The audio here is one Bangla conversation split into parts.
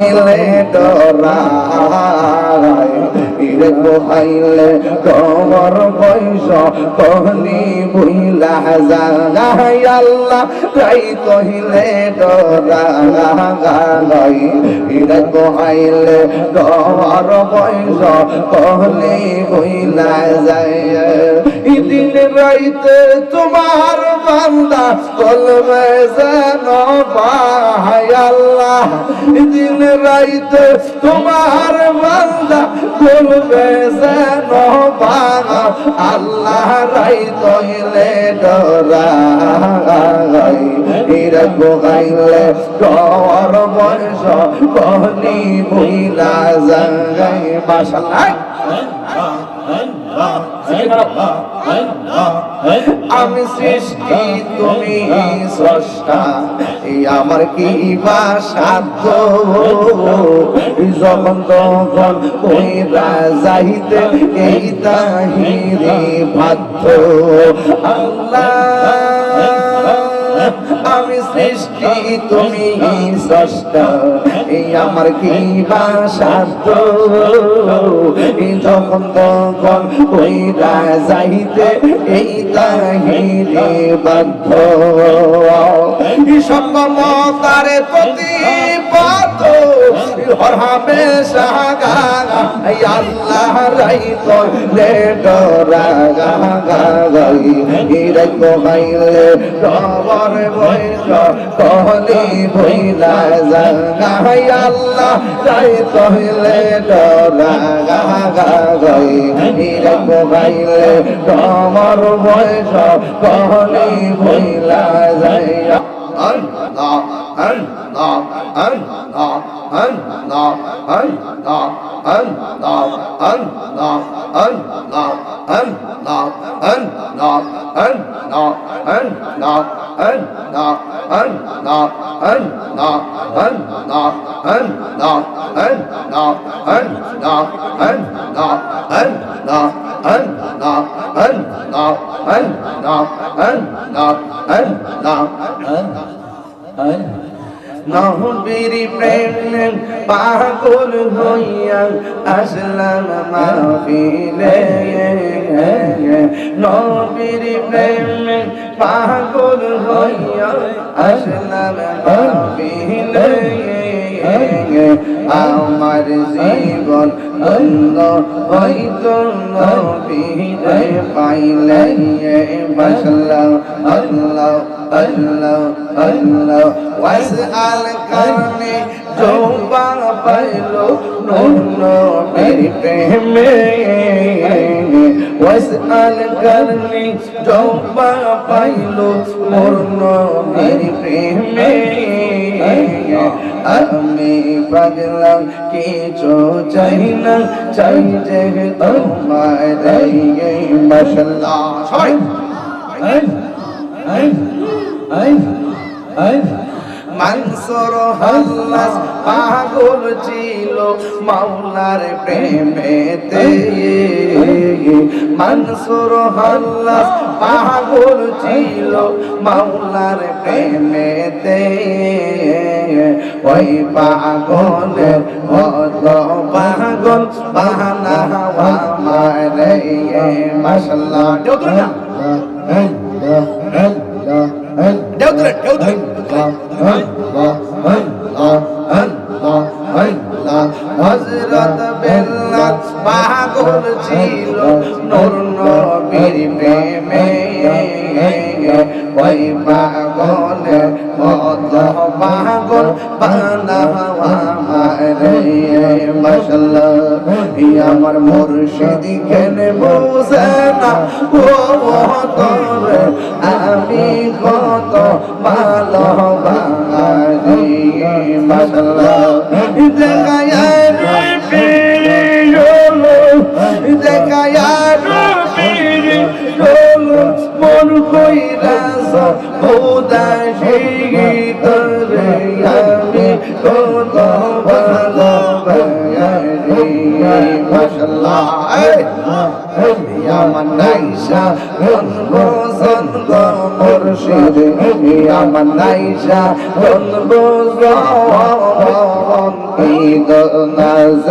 আইলে ডরাই ইরে আইলে কবর বৈশ কহলি বুইলা জাগাই আল্লাহ তাই কহিলে ডরাই ইরে আইলে কবর বৈশ কহলি বুইলা যায় রাইতে তোমার বান্দা কলমে যেন পাহাই আল্লাহ। দিন রাইতে তোমার বান্দা বলবে যেন বাবা আল্লাহ। রাই তৈলে ডরাই ইরা গোগাইলে ডর বয়স কহনি বুইলা যায় মাশাআল্লাহ। আমি সৃষ্টি, তুমি স্রষ্টা। এই আমার কি বা সাধ্য? যখন তখন কইরা যাইতে বাধ্য? আল্লাহ সৃষ্টি তুমি আমার কি যখন তখন ওই যাইতে এই তাহিরে বাধ্য সম্ভবতারে প্রতিপাত হর और हमेशा गागा अल्लाह रही तो ले डोरा गागा गई रे को गई डोर भई कहली भइला जागा अल्लाह रही तो ले डोरा गागा गई रे को गई डोर भई कहली भइला जागा Allah, Allah, Allah, Allah. and নহবীর প্রেম পাগল হইয়া আসলাম মাহফিলে। নহবীর প্রেম পাগল হইয়া আসলাম মাহফিলে। আমার জীবন অন্য হইতো নবীরে পাইলে বসলাম আল্লাহ আল্লাহ আল্লাহ। ওয়াসআল করনে জোবা পাইলো নুন মেরি প্রেমে। ওয়াসআল করনে জোবা পাইলো মুর্ন মেরি প্রেমে। আমি পাগলাম কিছু চাই না, চাই যে তোমার মশলা সবাই। মানসুর হাল্লাস পাগল ছিল, মাওলার প্রেমেতে। মানসুর হাল্লাস পাগল ছিল মাওলার প্রেমেতে। ওই পাগলের হত পাগল বাহানা মারে মাশাল্লাহ। দেউতুরে না দেউতুরে দেউতুরে পাগল ছিল, নূর নবীর প্রেমে। ওই মত পাগল মশলা আমার মুর্শিদ কেনে বোঝে না? আমি কত ভালোবাসি। মশলা দেখায় দেখায় উদাসী তরে আমি কত ভালোবাসি। মাশাআল্লাহ আমার নাইসা গন্ধ সন্গ খুশির আমার নাইসা বলব ঈদ নাজ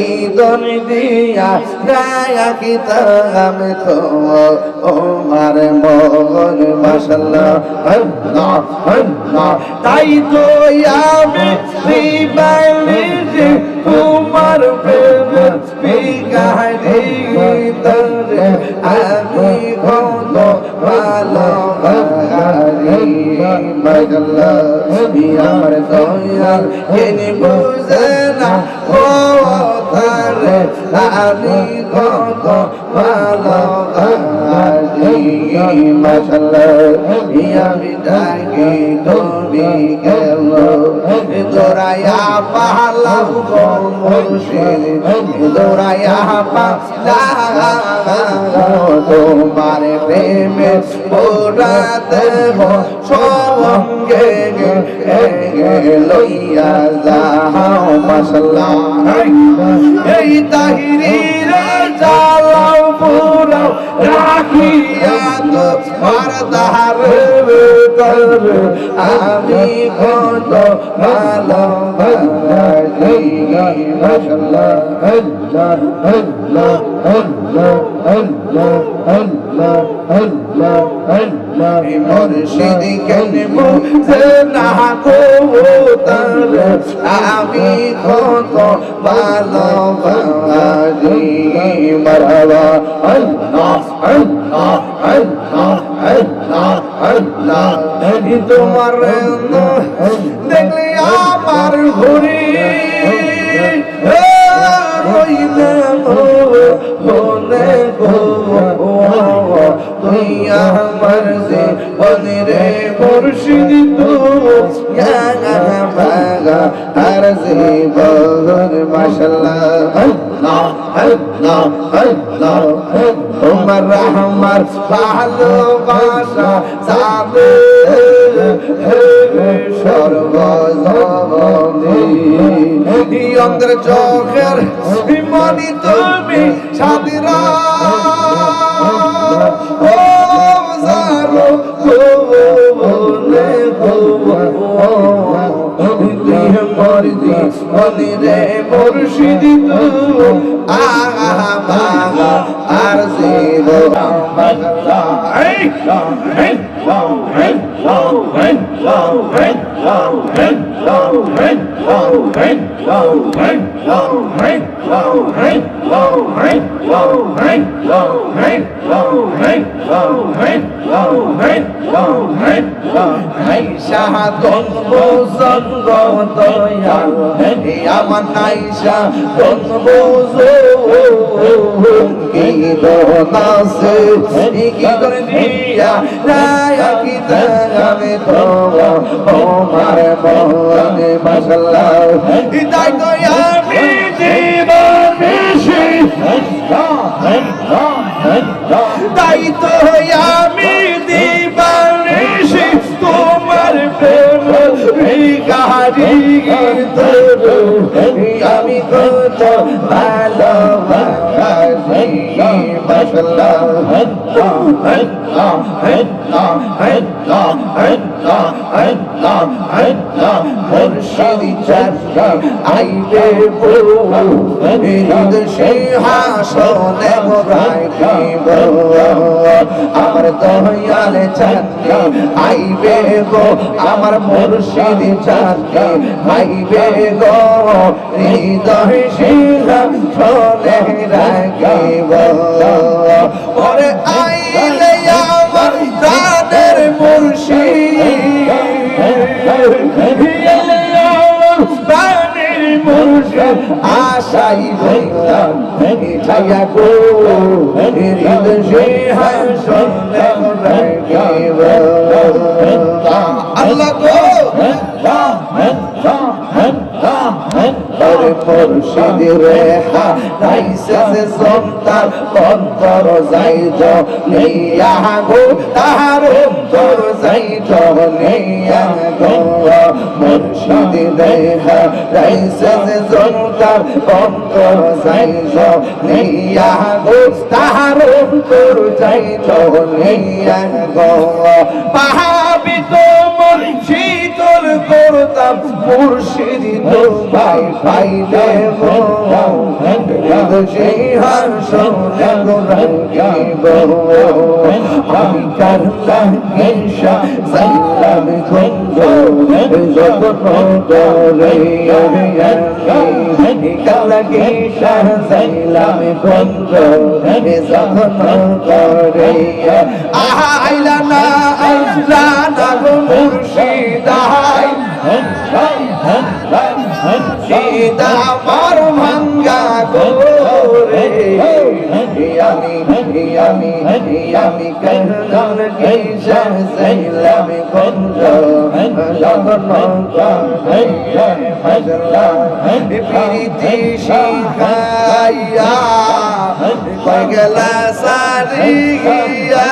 ঈদ দিয়া গায়া কি আমি তো ওমার মন মাসাল্লাহ তাই তো আমি শ্রী তোমার প্রেম পিকারি তরে আমি ঘন ভালো আমার দয়াল তিনি বুঝে না, ও তারে আমি কত ভালো বাগারি মাশাল্লাহ আমি ডাকি তুমি গেল দৌড়াইয়া পালাম গো মুর্শিদ দৌড়াইয়া পালাম তোমার প্রেমে পোড়াতে সঙ্গে লইয়া যাও মশলা এই তাহিরির চালাও পুরাও রাখিয়া তো মারদার কর আমি কত ভালো ভালো মশলা আল্লাহ আল্লাহ আল্লাহ আল্লাহ আল্লাহ আল্লাহ আল্লাহ মুর্শিদ কেন মুঝে না গো তার আমি কত ভালো বাজি মারহাবা আল্লাহ আল্লাহ আল্লাহ আল্লাহ আল্লাহ তোমার দেখলে আমার ঘুরি রইলে তুই আমার যে বনে মুর্শিদ তু। বাগা আর যে বহর মাশাল্লাহ আল্লাহ আল্লাহ তোমার রহমার ভালোবাসা যাবে সর্বজনী অন্তর চোখের মনি তুমি সাদিরা মনি রে মুর্শিদ তু আহা বাগা আর জিব শাহাদন বোজন দয়াল। আমার নাইশা দন বোজো কি দোনাসে কি করে দিয়া রায়া কি দাগামে তো ওমার মনে মাশাল্লাহ তাই তো আমি জীবন বেশি তাই তো আমি দিবানিসি তোমার প্রেম গাড়ি আমি সিংহাসনে রাখিব আমার দয়াল চাচা আইবে গো আমার মুর্শিদ চাচা আইবে গো হৃদয় সিংহাসনে রাখিব পরে আইলে আমার প্রাণের মুর্শিদ। প্রাণের মুর্শিদ আশাই হইলাম। মিঠাইয়া গো। হৃদয় সিংহাসনে রাখিব আল্লাহ। গো ওরে মুর্শিদ রে হা রাইসে সে সন্তান অন্তর যাইত নিয়া গো তাহার অন্তর যাইত নিয়া গো মুর্শিদ রে হা রাইসে সে সন্তান অন্তর যাইত নিয়া গো তাহার অন্তর যাইত নিয়া গো তো মুর্শিদ তোর করতাম মুর্শিদ তোমায় পাইলে সেই রাঙ্গিব আমি কার লাগিসা সাইলাম খন্দ যখন ডরে কার লাগিসা সাইলাম খন্দ যখন ডরে আহা! সীতা মার ভাঙ্গা গোরে আমি আমি আমি কন্দন কেশা সাইলাম গঞ্জ যখন প্রীতি শিখাইয়া কই গেলা সারি গিয়া।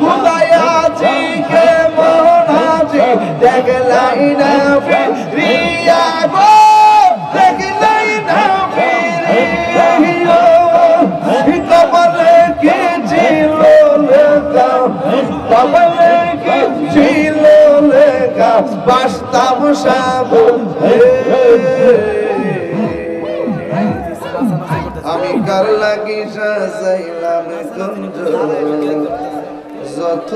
খুদায়াছি কে মনাছি দেখলাই না ফিরিয়া কুঞ্জ যত